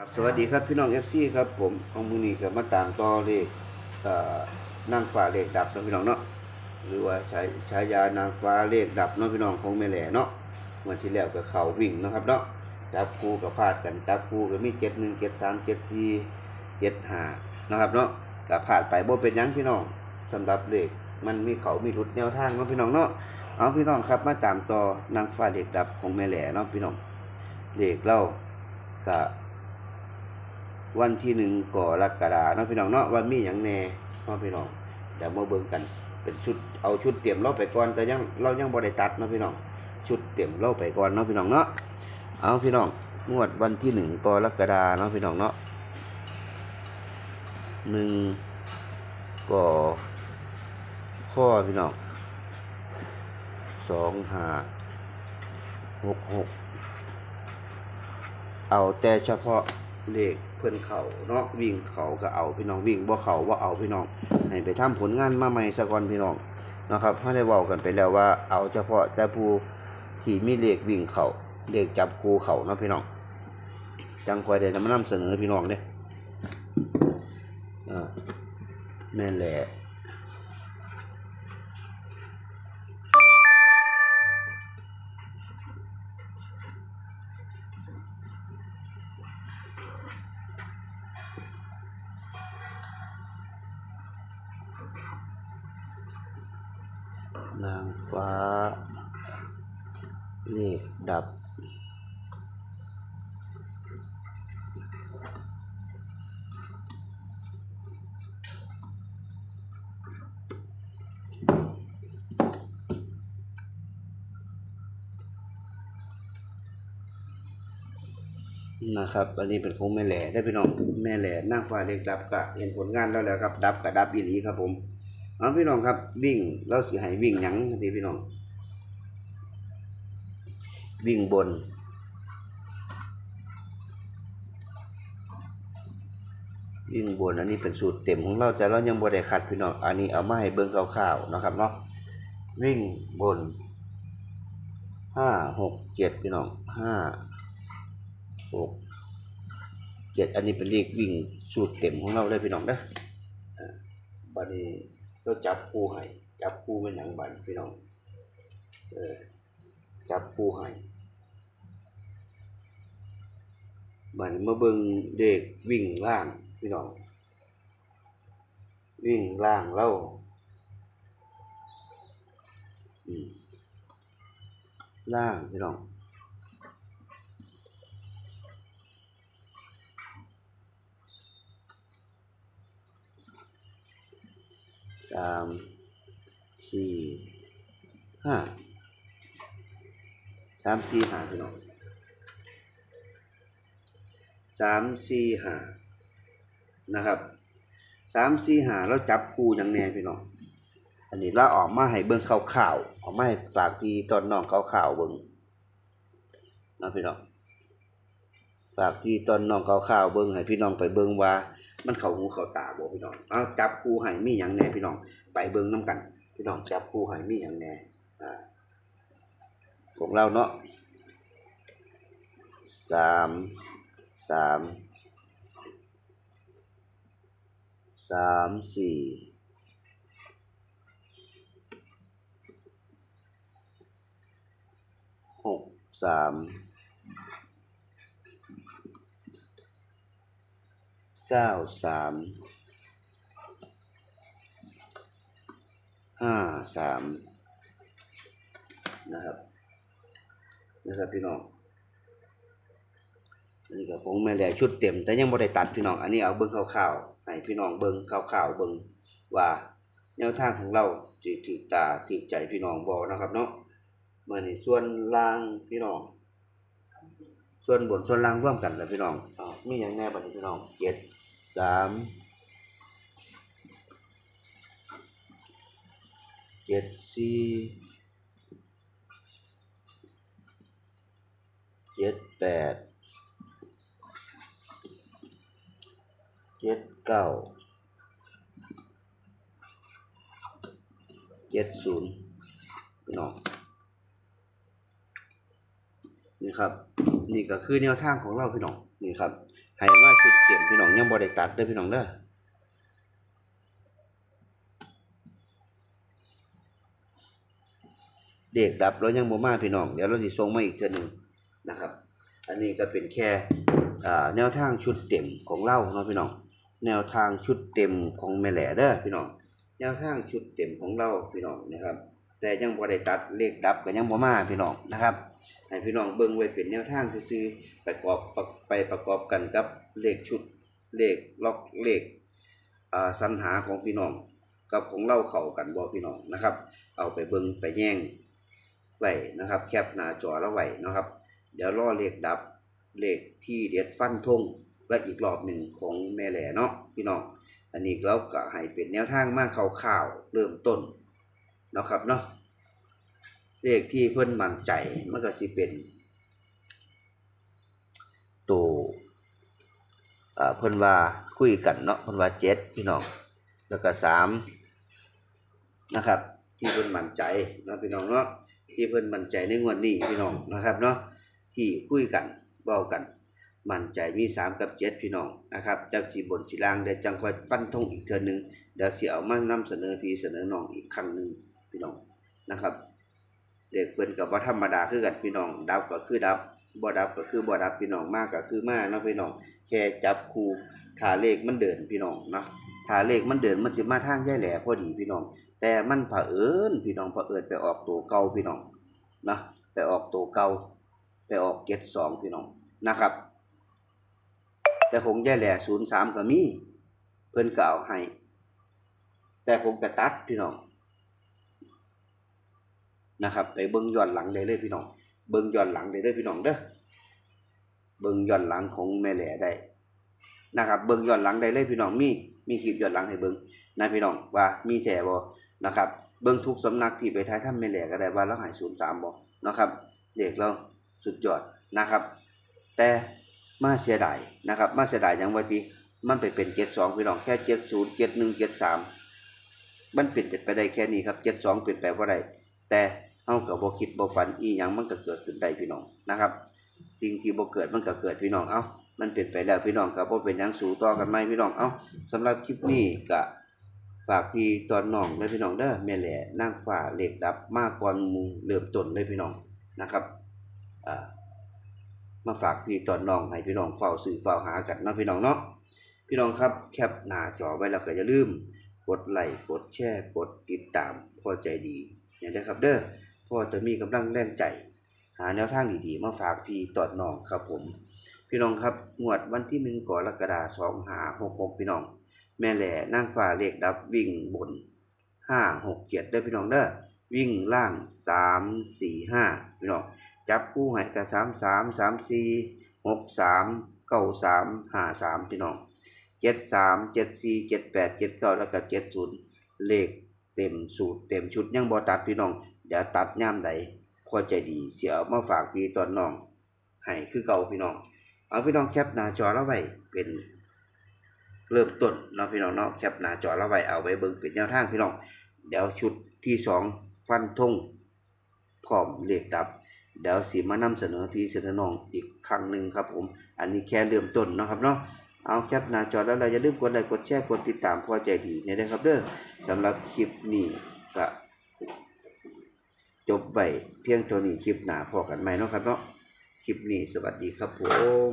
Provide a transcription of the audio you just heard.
ครับสวัสดีครับพี่น้องเอฟซีครับผมของมือนี้ก็มาตามต่อเลขเอ่อนั่งฟ้าเลขดับนะพี่น้องเนาะหรือว่าใช้ใช้ยานางฟ้าเลขดับเนาะพี่น้องของแม่แหล่เนาะเมื่อที่แล้วก็เข่าวิ่งนะครับเนาะจับคู่กับพลาดกันจับคู่ก็มีเจ็ดหนึ่งเจ็ดสามเจ็ดสี่เจ็ดห้านะครับเนาะก็ผ่านไปบ่เป็นยังพี่น้องสำหรับเลขมันมีเขามีหลุดแนวทางเนาะพี่น้องเนาะเอาพี่น้องครับมาตามต่อนางฟ้าเลขดับของแม่แหล่เนาะพี่น้องเลขเล่าก็ วันที่หนึ่งก่อรักฎาเนาะพี่น้องเนาะว่ามีอย่างแน่เนาะพี่น้องเดี๋ยวมาเบิ่งกัน เป็นชุดเอาชุดเตรียมเราไปก่อนแต่ยังเรายังบ่ได้ตัดเนาะพี่น้องชุดเตรียมเราไปก่อนเนาะพี่น้องเนาะเอาพี่น้องงวดวันที่หนึ่งกรกฎาเนาะพี่น้องเนาะหนึ่งก่อข้อพี่น้องสองหาหกหกเอาแต่เฉพาะเลข เพื่อนเขาเนาะวิ่งเขาก็เอาพี่น้องวิ่งบ่เขาว่าเอาพี่น้องให้ไปทำผลงานมาใหม่สะก่อนพี่น้องนะครับถ้าได้บอกกันไปแล้วว่าเอาเฉพาะแต่ผู้ที่มีเลขวิ่งเขาเลขจับคูเขาเนาะพี่น้อง จังคอยเด้นำมานำเสนอพี่น้องเด้อ่าแม่แหละ นางฟ้า เลขดับ นะครับ อันนี้เป็นของแม่แหล่ได้พี่น้องแม่แหล่นั่งฟ้าเล็กดับกะเห็นผลงานแล้วแหล้วครับ ดับกับดับอีหลีครับผม เอาพี่น้องครับ วิ่งแล้วสิให้วิ่งหยังทีพี่น้อง วิ่งบน วิ่งบนอันนี้เป็นสูตรเต็มของเราแต่เรายังบ่ได้ขัดพี่น้องอันนี้เอามาให้เบิ่งคร่าวๆนะครับเนาะวิ่งบนห้าหกเจ็ดพี่น้องห้าหกเจ็ดอันนี้เป็นเลขวิ่งสูตรเต็มของเราเลยพี่น้องเด้ออ่าบัดนี้ เราจับคู่ให้จับคู่เป็นหยังบัดพี่น้องเออจับคู่ให้บัดนี้มาเบิงเด็กวิ่งล่างพี่น้องวิ่งล่างเราล่างพี่น้อง สามสี่ห้าสามสี่ห้าพี่น้องสามสี่ห้านะครับสามสี่ห้าเราจับคู่ย่างแน่พี่น้องอันนี้เราออกมาให้เบิ่งข่าวๆออกมาให้ฝากพี่ตอนน้องข่าวๆเบิ่งนะพี่น้องฝากพี่ตอนน้องข่าวๆเบิ่งให้พี่น้องไปเบิ่งว่า มันเข้าหูเข้าตาบ่พี่น้องเอาจับคู่ให้มีหยังแน่พี่น้อง ไปเบิ่งนํกัน พี่น้องจับคู่ให้มีหยังแน่อ่าของเราเนาะสามสามสามสี่หกสาม เก้าสามห้าสามนะครับนะครับพี่น้องอันนี้ก็คงแม่แหล่ชุดเต็ม แต่ยังบ่ได้ตัดพี่น้อง อันนี้เอาเบิ่งคร่าวๆให้พี่น้องเบิ่งคร่าวๆเบิ่งว่าแนวทางของเราสิถูกตาถูกใจพี่น้องบ่นะครับ เนาะมื้อนี้ส่วนล่างพี่น้อง ส่วนบนส่วนล่างร่วมกันแล้วพี่น้องอ้าวมีหยังแน่บัดนี้พี่น้องเจ็ด สามเจ็ดสี่เจ็ดแปดเจ็ดเก้าเจ็ดศูนย์พี่น้องนี่ครับ นี่ก็คือแนวทางของเราพี่น้องนี่ครับ ให้มาชุดเต็มพี่น้องยังบ่ได้ตัดเด้อพี่น้องเด้อเด็กดับเรายังบ่มาพี่น้อง เดี๋ยวเราสิส่งมาอีกเทื่อหนึงนะครับ อันนี้ก็เป็นแค่แนวทางชุดเต็มของเราเนาะพี่น้อง แนวทางชุดเต็มของแม่แหล่เด้อพี่น้อง แนวทางชุดเต็มของเราพี่น้องนะครับ แต่ยังบ่ได้ตัดเลขดับก็ยังบ่มาพี่น้องนะครับ ให้พี่น้องเบิ่งไว้เป็นแนวทางซื่อประกอบไปประกอบกันกับเลขชุดเลขล็อกเลขอ่าสรรหาของพี่น้อง กับของเราเข้ากันบ่พี่น้องนะครับ เอาไปเบิ่งไปแย่งไว้นะครับ แคปหน้าจอแล้วไว้นะครับ เดี๋ยวรอเลขดับเลขที่เด็ดฟันธงและอีกรอบหนึ่งของแม่แหล่เนาะพี่น้องอันนี้เราก็ให้เป็นแนวทางมาคร่าวๆเริ่มต้นนะครับเนาะ เลขที่เพิ่นมั่นใจมันก็สิเป็นตัวเพิ่นว่าคุยกันเนาะเพิ่นว่าเจ็ดพี่น้อง แล้วก็สามนะครับ ที่เพิ่นมั่นใจนะพี่น้องเนาะที่เพิ่นมั่นใจในงวดนี้พี่น้องนะครับเนาะที่คุยกันเว้ากันมั่นใจมีสามกับเจ็ดพี่น้องนะครับจากสีบนสีล่างเดี๋ยวจังคอยฟันธงอีกเทือหนึงเดี๋ยวเสิเอามานำเสนอพี่เสนอน้องอีกครั้งหนึ่งพี่น้องนะครับ เด็กเพิ่นกับว่าธรรมดาคือกันพี่น้อง ดับก็คือดับบ่ดับก็คือบ่ดับพี่น้องมากก็คือมาเนะพี่น้องแค่จับคู่ถ้าเลขมันเดินพี่น้องเนาะถ้าเลขมันเดินมันสิมาทางแย่แหล่พอดีพี่น้อง แต่มันเผอิญพี่น้องเผอิญไปออกตัวเก่าพี่น้องนะไปออกตัวเก่าไปออกเก็ดสองพี่น้องนะครับ แต่ของย่แหล่ศูนย์สามก็มี เพิ่นก็เอาให้แต่ผมก็ตัดพี่น้อง นะครับ ไปเบิ่งย้อนหลังได้เลยพี่น้อง เบิ่งย้อนหลังได้เลยพี่น้องเด้อ เบิ่งย้อนหลังของแม่แหล่ได้นะครับ เบิ่งย้อนหลังได้เลยพี่น้องมีมีคลิปย้อนหลังให้เบิ่งนะพี่น้องว่ามีแท้บ่นะครับเบิ่งทุกสำนักที่ไปท้ายถ้ำแม่แหล่ก็ได้ว่าเราหาย03บ่นะครับเลขเราสุดยอดนะครับ แต่มาเสียดายนะครับ มาเสียดายหยังว่าติมันไปเป็น72พี่น้องแค่70 71 73มันเป็นไปได้แค่นี้ครับ72เป็นไปบ่าได้แต่ เฮาก็บ่คิดบ่ฝันอีหยังมันก็เกิดขึ้นได้พี่น้องนะครับ สิ่งที่บ่เกิดมันก็เกิดพี่น้องเอ้ามันเป็นไปแล้วพี่น้องก็บ่เป็นหยังสู่ต่อกันใหมพี่น้องเอ้าสำหรับคลิปนี้ก็ฝากพี่ตอนน้องเลยพี่น้องเด้อแม่แหล่นางฟ้าเลขดับมาก่อนหมู่เริ่มต้นเลยพี่น้องนะครับอ่ามาฝากพี่ตอนน้องให้พี่น้องเฝ้าซื้อเฝ้าหากันนะพี่น้องเนาะพี่น้องครับแคปหน้าจอไว้แล้วก็อย่าลืม กดไลค์กดแชร์กดติดตามพอใจดีอย่างนี้ครับเด้อ พ่อจะมีกำลังแรงใจ หาแนวทางดีๆ มาฝากพี่ตอดน้องครับผม พี่น้องครับงวดวันที่หนึ่งกรกฎาคมหาหกหกพี่น้อง แม่แหล่นางฟ้าเลขดับวิ่งบนห้าหกเจ็ดเด้อพี่น้องเด้อวิ่งล่างสามสี่ห้าพี่น้องจับคู่ให้กับสามสามสามสี่หกสามเก้าสามห้าสามพี่น้องเจ็ดสามเจ็ดสี่เจ็ดแปดเจ็ดเก้าแล้วก็เจ็ดศูนย์เลขเต็มสูตรเต็มชุดยังบ่ตัดพี่น้อง เดี๋ยวตัดย่ามใดพอใจดีเสียเอามาฝากพี่ตอนน้องให้คือเก่าพี่น้อง เอาพี่น้องแคปหน้าจอแล้วไว้เป็นเริ่มต้นเนาะพี่น้องเนาะแคปหน้าจอแล้วไว้เอาไว้เบิ่งเป็นแนวทางพี่น้อง เดี๋ยวชุดที่สองฟันธงพร้อมเลขดับ เดี๋ยวสิมานำเสนอพี่เสนอน้องอีกครั้งหนึ่งครับผม อันนี้แค่เริ่มต้นเนาะครับเนาะเอาแคปหน้าจอแล้วเราอย่าลืมกดไลค์กดแชร์กดติดตามพอใจดีเนี่ยนะครับเด้อสำหรับคลิปนี้ก็ จบไปเพียงเท่านี้คลิปหนาพอกันไหมเนาะครับเนาะคลิปนี้สวัสดีครับผม